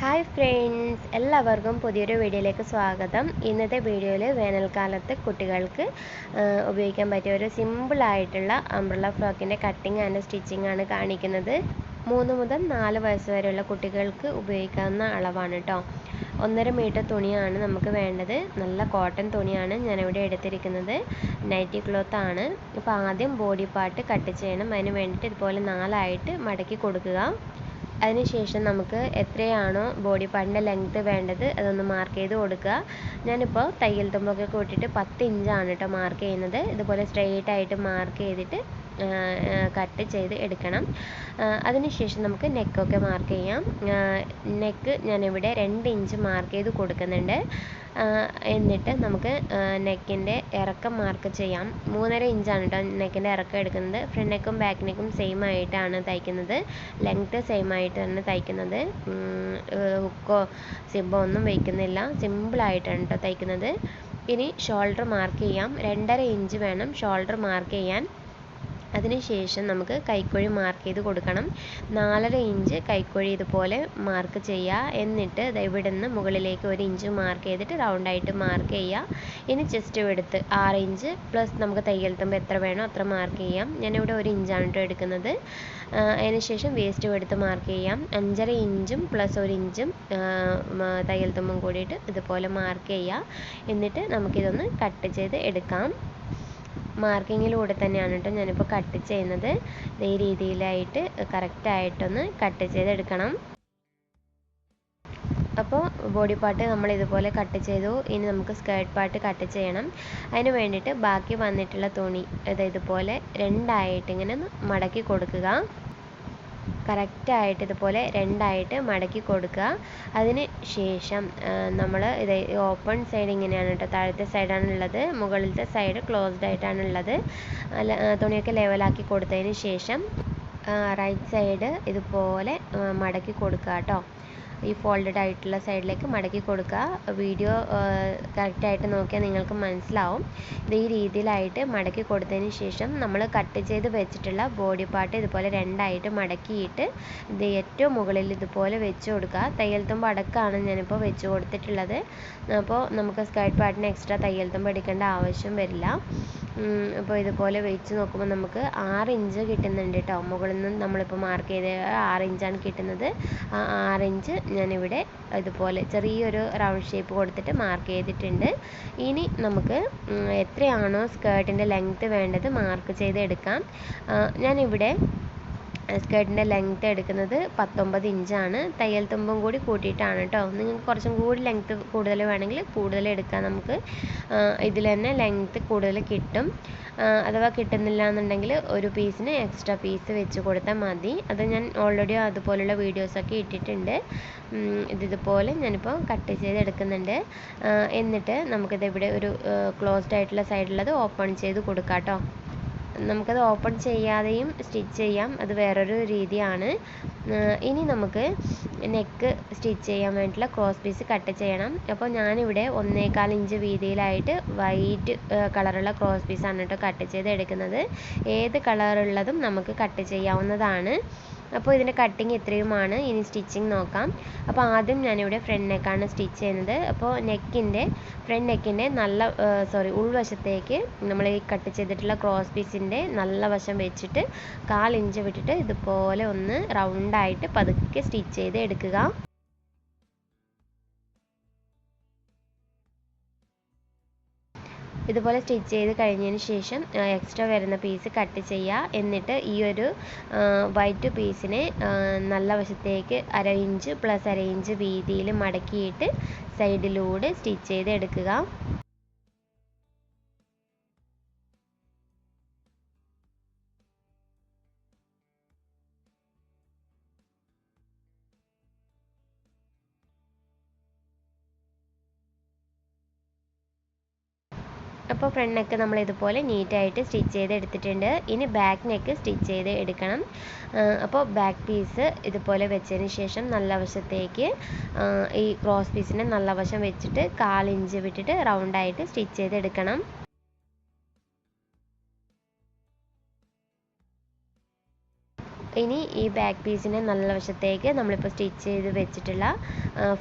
Hi friends എല്ലാവർക്കും പുതിയൊരു വീഡിയോയിലേക്ക് സ്വാഗതം. ഇന്നത്തെ വീഡിയോയിൽ വേനൽക്കാലത്ത് കുട്ടികൾക്ക് ഉപയോഗിക്കാൻ പറ്റിയ ഒരു സിമ്പിളായിട്ടുള്ള അംബ്രല്ല ഫ്രോക്കിന്റെ കട്ടിങ് ആൻഡ് സ്റ്റിച്ചിങ് ആണ് കാണിക്കുന്നത്. മൂന്ന് മുതൽ നാല് വയസ്സ് വരെയുള്ള കുട്ടികൾക്ക് ഉപയോഗിക്കാവുന്ന അളവാണ് കേട്ടോ ഒന്നര മീറ്റർ തുണിയാണ് നമുക്ക് വേണ്ടത്. നല്ല കോട്ടൺ തുണിയാണ് ഞാനിവിടെ എടുത്തിരിക്കുന്നത്. നൈറ്റി ക്ലോത്ത് ആണ്. അപ്പോൾ ആദ്യം ബോഡി പാർട്ട് കട്ട് ചെയ്യണം. അതിന് വേണ്ടിയിട്ട് ഇതുപോലെ നാലായിട്ട് മടക്കി കൊടുക്കുക. അതിനുശേഷം നമുക്ക് എത്രയാണോ ബോഡി പാർട്ടിന്റെ ലെങ്ത് വേണ്ടത് അതൊന്ന് മാർക്ക് ചെയ്ത് കൊടുക്കുക. ഞാനിപ്പോൾ തയ്യൽ തുമ്പൊക്കെ കൂട്ടിയിട്ട് പത്ത് ഇഞ്ചാണ് കേട്ടോ മാർക്ക് ചെയ്യുന്നത്. ഇതുപോലെ സ്ട്രെയിറ്റ് ആയിട്ട് മാർക്ക് ചെയ്തിട്ട് കട്ട് ചെയ്ത് എടുക്കണം. അതിനുശേഷം നമുക്ക് നെക്കൊക്കെ മാർക്ക് ചെയ്യാം. നെക്ക് ഞാനിവിടെ രണ്ട് ഇഞ്ച് മാർക്ക് ചെയ്ത് കൊടുക്കുന്നുണ്ട്. എന്നിട്ട് നമുക്ക് നെക്കിന്റെ ഇറക്കം മാർക്ക് ചെയ്യാം. മൂന്നര ഇഞ്ചാണ് കേട്ടോ നെക്കിന്റെ ഇറക്കം എടുക്കുന്നത്. ഫ്രണ്ട് നെക്കും ബാക്ക് നെക്കും സെയിം ആയിട്ടാണ് തയ്ക്കുന്നത്. ലെങ്ത്ത് സെയിം ആയിട്ട് തന്നെ തയ്ക്കുന്നത് ഹുക്കോ സിബോ ഒന്നും വയ്ക്കുന്നില്ല സിമ്പിളായിട്ടാണ് കേട്ടോ തയ്ക്കുന്നത്. ഇനി ഷോൾഡർ മാർക്ക് ചെയ്യാം. രണ്ടര ഇഞ്ച് വേണം ഷോൾഡർ മാർക്ക് ചെയ്യാൻ. അതിനുശേഷം നമുക്ക് കൈക്കുഴി മാർക്ക് ചെയ്ത് കൊടുക്കണം. നാലര ഇഞ്ച് കൈക്കുഴി ഇതുപോലെ മാർക്ക് ചെയ്യുക. എന്നിട്ട് ഇവിടെ നിന്ന് മുകളിലേക്ക് ഒരു ഇഞ്ച് മാർക്ക് ചെയ്തിട്ട് റൗണ്ടായിട്ട് മാർക്ക് ചെയ്യുക. ഇനി ചെസ്റ്റ് എടുത്ത് ആറ് ഇഞ്ച് പ്ലസ് നമുക്ക് തയ്യൽ തുമ്പ് എത്ര വേണോ അത്ര മാർക്ക് ചെയ്യാം. ഞാനിവിടെ ഒരു ഇഞ്ചാണ് കേട്ടോ എടുക്കുന്നത്. അതിനുശേഷം വേസ്റ്റ് എടുത്ത് മാർക്ക് ചെയ്യാം. അഞ്ചര ഇഞ്ചും പ്ലസ് ഒരു ഇഞ്ചും തയ്യൽ തുമ്പും കൂടിയിട്ട് ഇതുപോലെ മാർക്ക് ചെയ്യുക. എന്നിട്ട് നമുക്കിതൊന്ന് കട്ട് ചെയ്ത് എടുക്കാം. മാർക്കിങ്ങിലൂടെ തന്നെയാണ് കേട്ടോ ഞാനിപ്പോൾ കട്ട് ചെയ്യുന്നത്. ഈ രീതിയിലായിട്ട് കറക്റ്റായിട്ടൊന്ന് കട്ട് ചെയ്തെടുക്കണം. അപ്പോൾ ബോഡി പാർട്ട് നമ്മൾ ഇതുപോലെ കട്ട് ചെയ്തു. ഇനി നമുക്ക് സ്കേർട്ട് പാർട്ട് കട്ട് ചെയ്യണം. അതിന് വേണ്ടിയിട്ട് ബാക്കി വന്നിട്ടുള്ള തുണി ഇത് ഇതുപോലെ രണ്ടായിട്ട് ഇങ്ങനെ മടക്കി കൊടുക്കുക. കറക്റ്റായിട്ട് ഇതുപോലെ രണ്ടായിട്ട് മടക്കി കൊടുക്കുക. അതിന് ശേഷം നമ്മൾ ഇത് ഓപ്പൺ സൈഡ് ഇങ്ങനെയാണ് കേട്ടോ താഴത്തെ സൈഡാണ് ഉള്ളത് മുകളിലത്തെ സൈഡ് ക്ലോസ്ഡ് ആയിട്ടാണ് ഉള്ളത് തുണിയൊക്കെ ലെവലാക്കി കൊടുത്തതിന് ശേഷം റൈറ്റ് സൈഡ് ഇതുപോലെ മടക്കി കൊടുക്കുക കേട്ടോ ഈ ഫോൾഡഡ് ആയിട്ടുള്ള സൈഡിലേക്ക് മടക്കി കൊടുക്കുക. വീഡിയോ കറക്റ്റായിട്ട് നോക്കിയാൽ നിങ്ങൾക്ക് മനസ്സിലാവും. ഇത് ഈ രീതിയിലായിട്ട് മടക്കി കൊടുത്തതിന് ശേഷം നമ്മൾ കട്ട് ചെയ്ത് വെച്ചിട്ടുള്ള ബോഡി പാർട്ട് ഇതുപോലെ രണ്ടായിട്ട് മടക്കിയിട്ട് ഇത് ഏറ്റവും മുകളിൽ ഇതുപോലെ വെച്ച് കൊടുക്കുക. തയ്യൽ തുമ്പ് അടക്കമാണ് ഞാനിപ്പോൾ വെച്ച് കൊടുത്തിട്ടുള്ളത്. അപ്പോൾ നമുക്ക് സ്കേർട്ട് പാർട്ടിന് എക്സ്ട്രാ തയ്യൽ തുമ്പ് എടുക്കേണ്ട ആവശ്യം വരില്ല. അപ്പോൾ ഇതുപോലെ വെച്ച് നോക്കുമ്പോൾ നമുക്ക് ആറ് ഇഞ്ച് കിട്ടുന്നുണ്ട് കേട്ടോ. മുകളിൽ നിന്ന് നമ്മളിപ്പോൾ മാർക്ക് ചെയ്ത ആറ് ഇഞ്ചാണ് കിട്ടുന്നത്. ആ ആറ് ഇഞ്ച് ഞാനിവിടെ ഇതുപോലെ ചെറിയൊരു റൗണ്ട് ഷേപ്പ് കൊടുത്തിട്ട് മാർക്ക് ചെയ്തിട്ടുണ്ട്. ഇനി നമുക്ക് എത്രയാണോ സ്കേർട്ടിന്റെ ലെങ്ത്ത് വേണ്ടത് മാർക്ക് ചെയ്ത് എടുക്കാം ഞാനിവിടെ സ്കേർട്ടിന്റെ ലെങ്ത്ത് എടുക്കുന്നത് പത്തൊമ്പത് ഇഞ്ചാണ് തയ്യൽ തുമ്പും കൂടി കൂട്ടിയിട്ടാണ് കേട്ടോ നിങ്ങൾക്ക് കുറച്ചും കൂടി ലെങ്ത്ത് കൂടുതൽ വേണമെങ്കിൽ കൂടുതൽ എടുക്കാം നമുക്ക്. ഇതിൽ തന്നെ ലെങ്ത്ത് കൂടുതൽ കിട്ടും. അഥവാ കിട്ടുന്നില്ല എന്നുണ്ടെങ്കിൽ ഒരു പീസിന് എക്സ്ട്രാ പീസ് വെച്ച് കൊടുത്താൽ മതി. അത് ഞാൻ ഓൾറെഡി അതുപോലുള്ള വീഡിയോസൊക്കെ ഇട്ടിട്ടുണ്ട്. ഇത് ഇതുപോലെ ഞാനിപ്പോൾ കട്ട് ചെയ്ത് എടുക്കുന്നുണ്ട്. എന്നിട്ട് നമുക്കിത് ഇവിടെ ഒരു ക്ലോസ്ഡ് ആയിട്ടുള്ള സൈഡിലത് ഓപ്പൺ ചെയ്ത് കൊടുക്കാം കേട്ടോ നമുക്കത് ഓപ്പൺ ചെയ്യാതെയും സ്റ്റിച്ച് ചെയ്യാം. അത് വേറൊരു രീതിയാണ്. ഇനി നമുക്ക് നെക്ക് സ്റ്റിച്ച് ചെയ്യാൻ വേണ്ടിയിട്ടുള്ള ക്രോസ് പീസ് കട്ട് ചെയ്യണം. അപ്പോൾ ഞാനിവിടെ ഒന്നേകാൽ ഇഞ്ച് വീതിയിലായിട്ട് വൈറ്റ് കളറുള്ള ക്രോസ് പീസാണ് കേട്ടോ കട്ട് ചെയ്ത് എടുക്കുന്നത് ഏത് കളറുള്ളതും നമുക്ക് കട്ട് ചെയ്യാവുന്നതാണ്. അപ്പോൾ ഇതിന്റെ കട്ടിങ് ഇത്രയുമാണ്. ഇനി സ്റ്റിച്ചിങ് നോക്കാം. അപ്പോൾ ആദ്യം ഞാനിവിടെ ഫ്രണ്ട് നെക്കാണ് സ്റ്റിച്ച് ചെയ്യുന്നത്. അപ്പോൾ നെക്കിന്റെ ഫ്രണ്ട് നെക്കിന്റെ നല്ല സോറി ഉൾവശത്തേക്ക് നമ്മൾ ഈ കട്ട് ചെയ്തിട്ടുള്ള ക്രോസ് പീസിന്റെ നല്ല വശം വെച്ചിട്ട് കാൽ ഇഞ്ച് വിട്ടിട്ട് ഇതുപോലെ ഒന്ന് റൗണ്ടായിട്ട് പതുക്കെ സ്റ്റിച്ച് ചെയ്ത് എടുക്കുക. ഇതുപോലെ സ്റ്റിച്ച് ചെയ്ത് കഴിഞ്ഞതിന് ശേഷം എക്സ്ട്രാ വരുന്ന പീസ് കട്ട് ചെയ്യുക. എന്നിട്ട് ഈ ഒരു വൈറ്റ് പീസിനെ നല്ല വശത്തേക്ക് അര ഇഞ്ച് പ്ലസ് അര ഇഞ്ച് വീതിയിൽ മടക്കിയിട്ട് സൈഡിലൂടെ സ്റ്റിച്ച് ചെയ്ത് എടുക്കുക അപ്പോൾ ഫ്രണ്ട് നെക്ക് നമ്മൾ ഇതുപോലെ നീറ്റായിട്ട് സ്റ്റിച്ച് ചെയ്ത് എടുത്തിട്ടുണ്ട്. ഇനി ബാക്ക് നെക്ക് സ്റ്റിച്ച് ചെയ്ത് എടുക്കണം. അപ്പോൾ ബാക്ക് പീസ് ഇതുപോലെ വെച്ചതിന് ശേഷം നല്ല വശത്തേക്ക് ഈ ക്രോസ് പീസിനെ നല്ല വശം വെച്ചിട്ട് കാലിഞ്ച് വിട്ടിട്ട് റൗണ്ടായിട്ട് സ്റ്റിച്ച് ചെയ്ത് ഇനി ഈ ബാക്ക് പീസിനെ നല്ല വശത്തേക്ക് നമ്മളിപ്പോൾ സ്റ്റിച്ച് ചെയ്ത് വെച്ചിട്ടുള്ള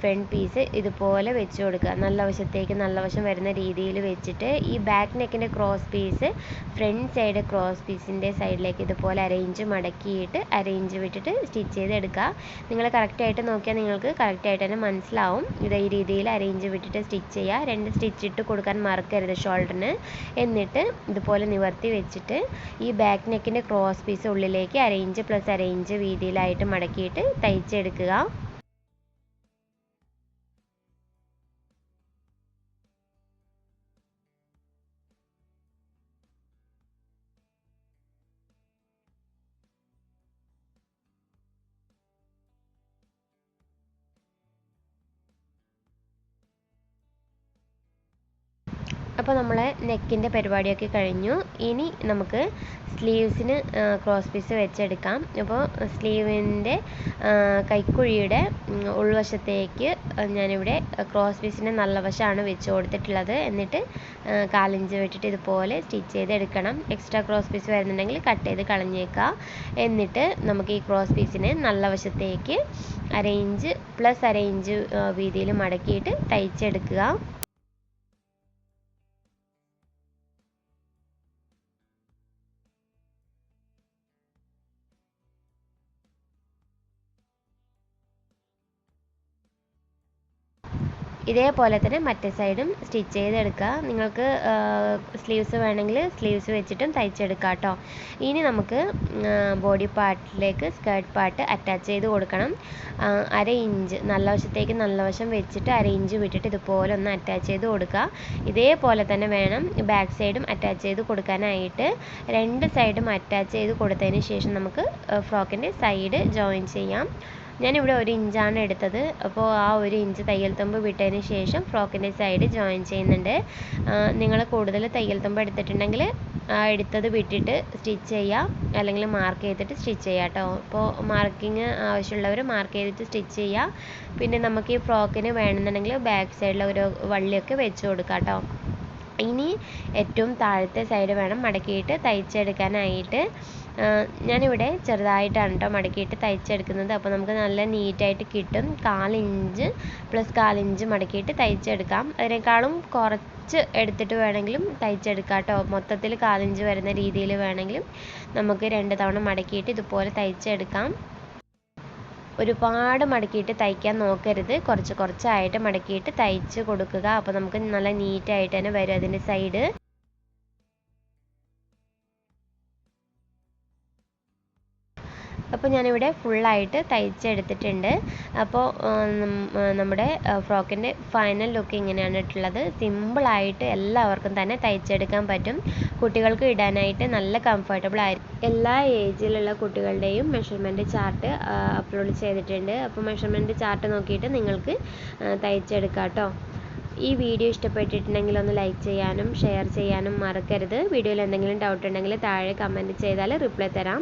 ഫ്രണ്ട് പീസ് ഇതുപോലെ വെച്ച് കൊടുക്കുക. നല്ല വശത്തേക്ക് നല്ല വശം വരുന്ന രീതിയിൽ വെച്ചിട്ട് ഈ back നെക്കിന്റെ cross piece front side cross പീസിന്റെ സൈഡിലേക്ക് ഇതുപോലെ അറേഞ്ച് മടക്കിയിട്ട് അറേഞ്ച് വിട്ടിട്ട് സ്റ്റിച്ച് ചെയ്ത് എടുക്കുക. നിങ്ങൾ കറക്റ്റായിട്ട് നോക്കിയാൽ നിങ്ങൾക്ക് കറക്റ്റായിട്ട് തന്നെ മനസ്സിലാവും. ഇത് ഈ രീതിയിൽ അറേഞ്ച് വിട്ടിട്ട് സ്റ്റിച്ച് ചെയ്യുക. രണ്ട് സ്റ്റിച്ച് ഇട്ട് കൊടുക്കാൻ മറക്കരുത് ഷോൾഡറിന് എന്നിട്ട് ഇതുപോലെ നിവർത്തി വെച്ചിട്ട് ഈ ബാക്ക് നെക്കിന്റെ ക്രോസ് പീസ് ഉള്ളിലേക്ക് അരയിഞ്ച് പ്ലസ് അരയിഞ്ച് വീതിയിലായിട്ട് മടക്കിയിട്ട് തയ്ച്ചെടുക്കുക. അപ്പോൾ നമ്മളെ നെക്കിന്റെ പരിപാടിയൊക്കെ കഴിഞ്ഞു. ഇനി നമുക്ക് സ്ലീവ്സിന് ക്രോസ് പീസ് വെച്ചെടുക്കാം. അപ്പോൾ സ്ലീവിന്റെ കൈക്കുഴിയുടെ ഉൾവശത്തേക്ക് ഞാനിവിടെ ക്രോസ് പീസിന്റെ നല്ല വശമാണ് വെച്ച് കൊടുത്തിട്ടുള്ളത്. എന്നിട്ട് കാലിഞ്ച് വെട്ടിട്ട് ഇതുപോലെ സ്റ്റിച്ച് ചെയ്തെടുക്കണം. എക്സ്ട്രാ ക്രോസ് പീസ് വരുന്നുണ്ടെങ്കിൽ കട്ട് ചെയ്ത് കളഞ്ഞേക്കാം എന്നിട്ട് നമുക്ക് ഈ ക്രോസ് പീസിനെ നല്ല വശത്തേക്ക് അരയിഞ്ച് പ്ലസ് അരയിഞ്ച് വീതിയിൽ മടക്കിയിട്ട് തയ്ച്ചെടുക്കുക. ഇതേപോലെ തന്നെ മറ്റേ സൈഡും സ്റ്റിച്ച് ചെയ്തെടുക്കുക. നിങ്ങൾക്ക് സ്ലീവ്സ് വേണമെങ്കിൽ സ്ലീവ്സ് വെച്ചിട്ടും തയ്ച്ചെടുക്കാം കേട്ടോ. ഇനി നമുക്ക് ബോഡി പാർട്ടിലേക്ക് സ്കേർട്ട് പാർട്ട് അറ്റാച്ച് ചെയ്ത് കൊടുക്കണം. അര ഇഞ്ച് നല്ല വശത്തേക്ക് നല്ല വശം വെച്ചിട്ട് അര ഇഞ്ച് വിട്ടിട്ട് ഇതുപോലെ ഒന്ന് അറ്റാച്ച് ചെയ്ത് കൊടുക്കുക. ഇതേപോലെ തന്നെ വേണം ബാക്ക് സൈഡും അറ്റാച്ച് ചെയ്ത് കൊടുക്കാനായിട്ട്. രണ്ട് സൈഡും അറ്റാച്ച് ചെയ്ത് കൊടുത്തതിന് ശേഷം നമുക്ക് ഫ്രോക്കിന്റെ സൈഡ് ജോയിൻ ചെയ്യാം. ഞാനിവിടെ ഒരു ഇഞ്ചാണ് എടുത്തത്. അപ്പോൾ ആ ഒരു ഇഞ്ച് തയ്യൽ തുമ്പ് വിട്ടതിന് ശേഷം ഫ്രോക്കിന്റെ സൈഡ് ജോയിൻ ചെയ്യുന്നുണ്ട്. നിങ്ങൾ കൂടുതൽ തയ്യൽ തുമ്പ് എടുത്തിട്ടുണ്ടെങ്കിൽ എടുത്തത് വിട്ടിട്ട് സ്റ്റിച്ച് ചെയ്യുക അല്ലെങ്കിൽ മാർക്ക് ചെയ്തിട്ട് സ്റ്റിച്ച് ചെയ്യുക കേട്ടോ. അപ്പോൾ മാർക്കിങ് ആവശ്യമുള്ളവർ മാർക്ക് ചെയ്തിട്ട് സ്റ്റിച്ച് ചെയ്യുക പിന്നെ നമുക്ക് ഈ ഫ്രോക്കിന് വേണമെന്നുണ്ടെങ്കിൽ ബാക്ക് സൈഡിൽ ഒരു വള്ളിയൊക്കെ വെച്ച് കൊടുക്കാം കേട്ടോ. ഇനി ഏറ്റവും താഴത്തെ സൈഡ് വേണം മടക്കിയിട്ട് തയ്ച്ചെടുക്കാനായിട്ട്. ഞാനിവിടെ ചെറുതായിട്ടാണ് കേട്ടോ മടക്കിയിട്ട് തയ്ച്ചെടുക്കുന്നത്. അപ്പോൾ നമുക്ക് നല്ല നീറ്റായിട്ട് കിട്ടും. കാലിഞ്ച് പ്ലസ് കാലിഞ്ച് മടക്കിയിട്ട് തയ്ച്ചെടുക്കാം. അതിനേക്കാളും കുറച്ച് എടുത്തിട്ട് വേണമെങ്കിലും തയ്ച്ചെടുക്കാം കേട്ടോ മൊത്തത്തിൽ കാലിഞ്ച് വരുന്ന രീതിയിൽ വേണമെങ്കിലും നമുക്ക് രണ്ട് തവണ മടക്കിയിട്ട് ഇതുപോലെ തയ്ച്ചെടുക്കാം. ഒരുപാട് മടക്കിയിട്ട് തയ്ക്കാൻ നോക്കരുത്. കുറച്ച് കുറച്ചായിട്ട് മടക്കിയിട്ട് തയ്ച്ച് കൊടുക്കുക. അപ്പോൾ നമുക്ക് നല്ല നീറ്റായിട്ട് തന്നെ വരും അതിന്റെ സൈഡ് അപ്പോൾ ഞാനിവിടെ ഫുള്ളായിട്ട് തയ്ച്ചെടുത്തിട്ടുണ്ട്. അപ്പോൾ നമ്മുടെ ഫ്രോക്കിന്റെ ഫൈനൽ ലുക്ക് ഇങ്ങനെയാണ് ഇട്ടുള്ളത്. സിമ്പിളായിട്ട് എല്ലാവർക്കും തന്നെ തയ്ച്ചെടുക്കാൻ പറ്റും. കുട്ടികൾക്ക് ഇടാനായിട്ട് നല്ല കംഫർട്ടബിൾ ആയിരിക്കും എല്ലാ ഏജിലുള്ള കുട്ടികളുടെയും മെഷർമെന്റ് ചാർട്ട് അപ്ലോഡ് ചെയ്തിട്ടുണ്ട്. അപ്പോൾ മെഷർമെന്റ് ചാർട്ട് നോക്കിയിട്ട് നിങ്ങൾക്ക് തയ്ച്ചെടുക്കാം കേട്ടോ. ഈ വീഡിയോ ഇഷ്ടപ്പെട്ടിട്ടുണ്ടെങ്കിൽ ഒന്ന് ലൈക്ക് ചെയ്യാനും ഷെയർ ചെയ്യാനും മറക്കരുത്. വീഡിയോയിൽ എന്തെങ്കിലും ഡൗട്ട് ഉണ്ടെങ്കിൽ താഴെ കമന്റ് ചെയ്താൽ റിപ്ലൈ തരാം.